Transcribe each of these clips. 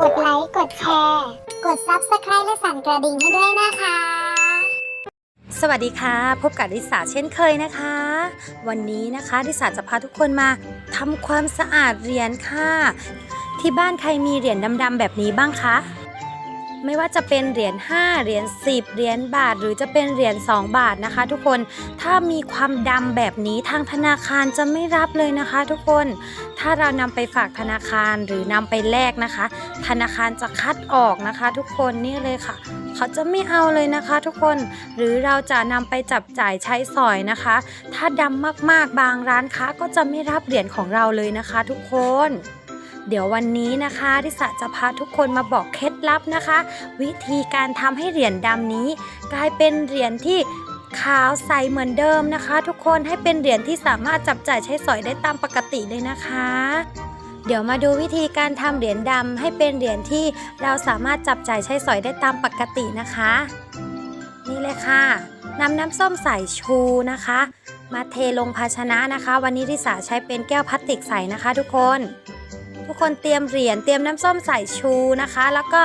กดไลค์ กดแชร์ กด Subscribe และสั่นกระดิ่งให้ด้วยนะคะ สวัสดีค่ะ พบกับริสาเช่นเคยนะคะ วันนี้นะคะริสาจะพาทุกคนมาทำความสะอาดเหรียญค่ะ ที่บ้านใครมีเหรียญดำๆแบบนี้บ้างคะ ไม่ว่าจะเป็นเหรียญ5เหรียญ10เหรียญบาท หรือจะเป็นเหรียญ2บาทนะคะ ทุกคนถ้ามีความดำแบบนี้ทางธนาคารจะไม่รับเลยนะคะ ทุกคนถ้าเรานำไปฝากธนาคารหรือนำไปแลกนะคะ ธนาคารจะคัดออกนะคะ ทุกคนนี่เลยค่ะ เขาจะไม่เอาเลยนะคะ ทุกคนหรือเราจะนำไปจับจ่ายใช้สอยนะคะ ถ้าดำมากๆบางร้านค้าก็จะไม่รับเหรียญของเราเลยนะคะ ทุกคน เดี๋ยววันนี้นะคะริสะจะพาทุกคนมาบอกเคล็ดลับนะคะ วิธีการทำให้เหรียญดำนี้ กลายเป็นเหรียญที่ขาวใสเหมือนเดิมนะคะ ทุกคนให้เป็นเหรียญที่สามารถจับจ่ายใช้สอยได้ตามปกติเลยนะคะ เดี๋ยวมาดูวิธีการทำเหรียญดำให้เป็นเหรียญที่เราสามารถจับจ่ายใช้สอยได้ตามปกตินะคะ นี่เลยค่ะนำน้ำส้มสายชูนะคะ มาเทลงภาชนะนะคะ วันนี้ริสาใช้เป็นแก้วพลาสติกใสนะคะ ทุกคน ทุกคนเตรียมเหรียญเตรียมน้ำส้มสายชูนะคะ แล้วก็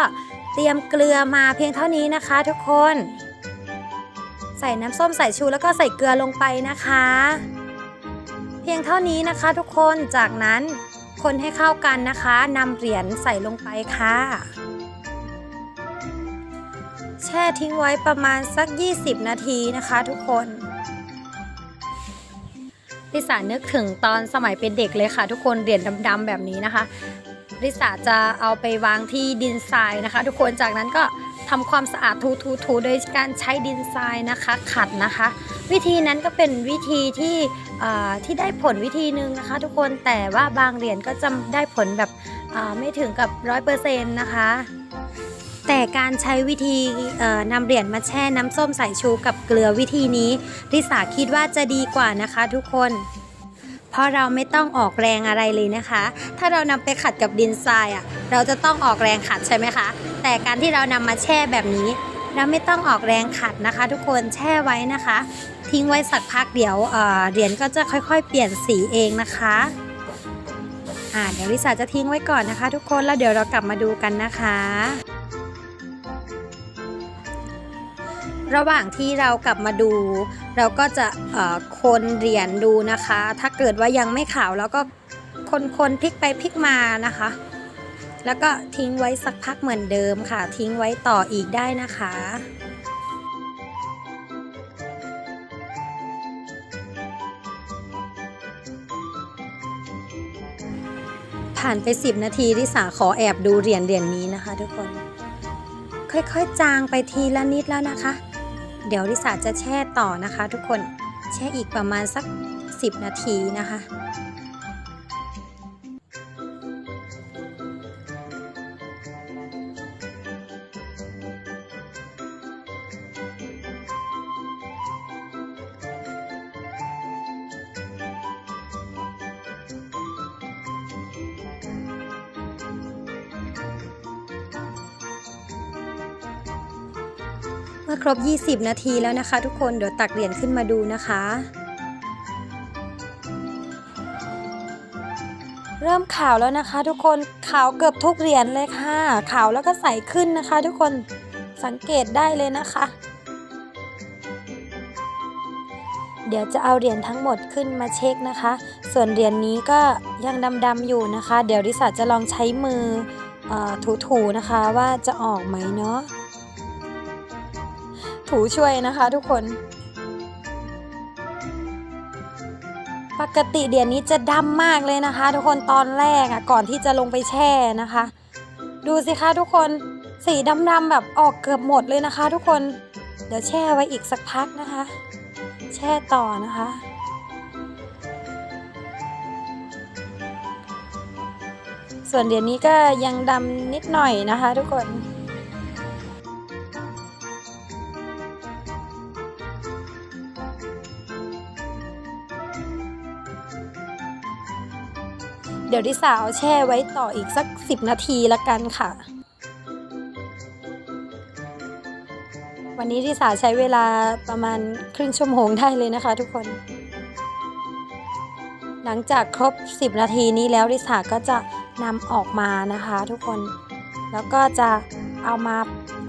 เตรียมเกลือมาเพียงเท่านี้นะคะ ทุกคน ใส่น้ำส้มสายชูแล้วก็ใส่เกลือลงไปนะคะ เพียงเท่านี้นะคะ ทุกคนจากนั้นคนให้เข้ากันนะคะนำเหรียญใส่ลงไปค่ะ แช่ทิ้งไว้ประมาณสัก 20 นาทีนะคะ ทุกคน ริสานึกถึงตอนสมัยเป็นเด็กเลยค่ะ ทุกคนเหรียญดำๆแบบนี้นะคะริสาจะเอาไปวางที่ดินทรายนะคะ ทุกคนจากนั้นก็ทำความสะอาดทูๆๆโดยการใช้ดินทรายนะคะ ขัดนะคะ วิธีนั้นก็เป็นวิธีที่เอ่อที่ได้ผลวิธีหนึ่งนะคะ ทุกคนแต่ว่าบางเหรียญก็จะได้ผลแบบเอ่อไม่ถึงกับร้อยเปอร์เซ็นต์นะคะ แต่การใช้วิธีนำเหรียญมาแช่น้ำส้มสายชูกับเกลือวิธีนี้ริสาคิดว่าจะดีกว่านะคะ ทุกคน เพราะเราไม่ต้องออกแรงอะไรเลยนะคะ ถ้าเรานำไปขัดกับดินทรายอะเราจะต้องออกแรงขัดใช่ไหมคะ แต่การที่เรานำมาแช่แบบนี้ เราไม่ต้องออกแรงขัดนะคะ ทุกคนแช่ไว้นะคะ ทิ้งไว้สักพักเดี๋ยวเหรียญก็จะค่อยๆ เปลี่ยนสีเองนะคะอ่าเดี๋ยวลิสาจะทิ้งไว้ก่อนนะคะ ทุกคนแล้วเดี๋ยวเรากลับมาดูกันนะคะ ระหว่างที่เรากลับมาดู เราก็จะคนเหรียญดูนะคะ ถ้าเกิดว่ายังไม่ขาวเราก็คนคนๆพลิกไปพลิกมานะคะ แล้วก็ทิ้งไว้สักพักเหมือนเดิมค่ะ ทิ้งไว้ต่ออีกได้นะคะผ่านไป 10 นาทีที่สาขอแอบดูเหรียญเหรียญนี้นะคะทุกคน ค่อยๆ จางไปทีละนิดแล้วนะคะ เดี๋ยวลิสาจะแช่ต่อนะคะ ทุกคนแช่อีกประมาณสัก 10 นาทีนะคะ เมื่อครบ 20 นาทีแล้วนะคะ ทุกคนเดี๋ยวตักเหรียญขึ้นมาดูนะคะ เริ่มขาวแล้วนะคะ ทุกคนขาวเกือบทุกเหรียญเลยค่ะขาวแล้วก็ใสขึ้นนะคะ ทุกคนสังเกตได้เลยนะคะ เดี๋ยวจะเอาเหรียญทั้งหมดขึ้นมาเช็คนะคะ ส่วนเหรียญนี้ก็ยังดำๆอยู่นะคะ เดี๋ยวดิสาจะลองใช้มือออถูๆนะคะว่าจะออกไหมเนาะ ถูช่วยนะคะทุกคน ปกติเดี๋ยวนี้จะดำมากเลยนะคะ ทุกคนตอนแรกอะก่อนที่จะลงไปแช่นะคะ ดูสิคะทุกคนสีดำๆแบบออกเกือบหมดเลยนะคะ ทุกคนเดี๋ยวแช่ไว้อีกสักพักนะคะ แช่ต่อนะคะส่วนเดี๋ยวนี้ก็ยังดำนิดหน่อยนะคะทุกคน ดี๋ยวดิสาวแช่ไว้ต่ออีกสัก 10 นาทีละกันค่ะ วันนี้ดิสาใช้เวลาประมาณครึ่งชั่วโมงได้เลยนะคะทุกคน หลังจากครบ 10 นาทีนี้แล้วดิสาก็จะนำออกมานะคะทุกคน แล้วก็จะเอามา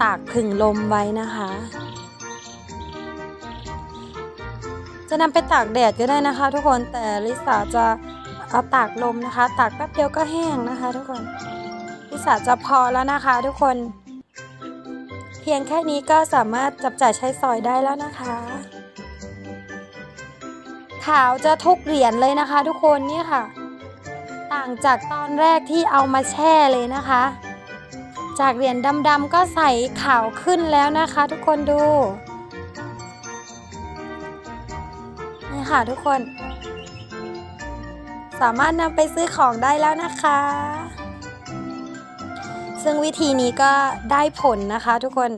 ตากผึ่งลมไว้นะคะ จะนำไปตากแดดก็ได้นะคะ ทุกคนแต่ลิสาจะ เอาตากลมนะคะ ตากแป๊บเดียวก็แห้งนะคะ ทุกคนลิสาจะพอแล้วนะคะ ทุกคน เพียงแค่นี้ก็สามารถจับจ่ายใช้สอยได้แล้วนะคะ ขาวจะทุกเหรียญเลยนะคะ ทุกคนเนี่ยค่ะ ต่างจากตอนแรกที่เอามาแช่เลยนะคะ จากเหรียญดำๆก็ใสขาวขึ้นแล้วนะคะ ทุกคนดูนี่ค่ะทุกคน สามารถนำไปซื้อของได้แล้วนะคะ ซึ่งวิธีนี้ก็ได้ผลนะคะทุกคน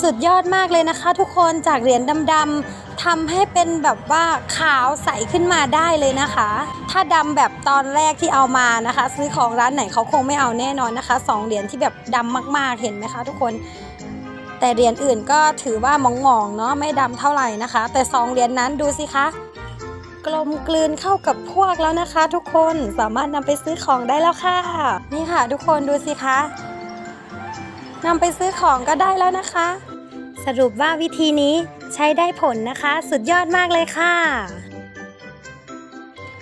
สุดยอดมากเลยนะคะ ทุกคนจากเหรียญดำๆทำให้เป็นแบบว่าขาวใสขึ้นมาได้เลยนะคะ ถ้าดำแบบตอนแรกที่เอามานะคะ ซื้อของร้านไหนเขาคงไม่เอาแน่นอนนะคะสองเหรียญที่แบบดำมากๆเห็นไหมคะทุกคนแต่เหรียญอื่นก็ถือว่ามองๆเนาะไม่ดำเท่าไหร่นะคะ แต่สองเหรียญนั้นดูสิคะ กลมกลืนเข้ากับพวกแล้วนะคะ ทุกคนสามารถนำไปซื้อของได้แล้วค่ะ นี่ค่ะ ทุกคนดูสิคะนำไปซื้อของก็ได้แล้วนะคะ สรุปว่าวิธีนี้ใช้ได้ผลนะคะ สุดยอดมากเลยค่ะ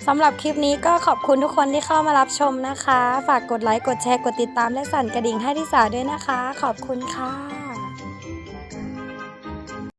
สำหรับคลิปนี้ก็ขอบคุณทุกคนที่เข้ามารับชมนะคะ ฝากกดไลค์ กดแชร์ กดติดตามและสั่นกระดิ่งให้ทิสาด้วยนะคะ ขอบคุณค่ะ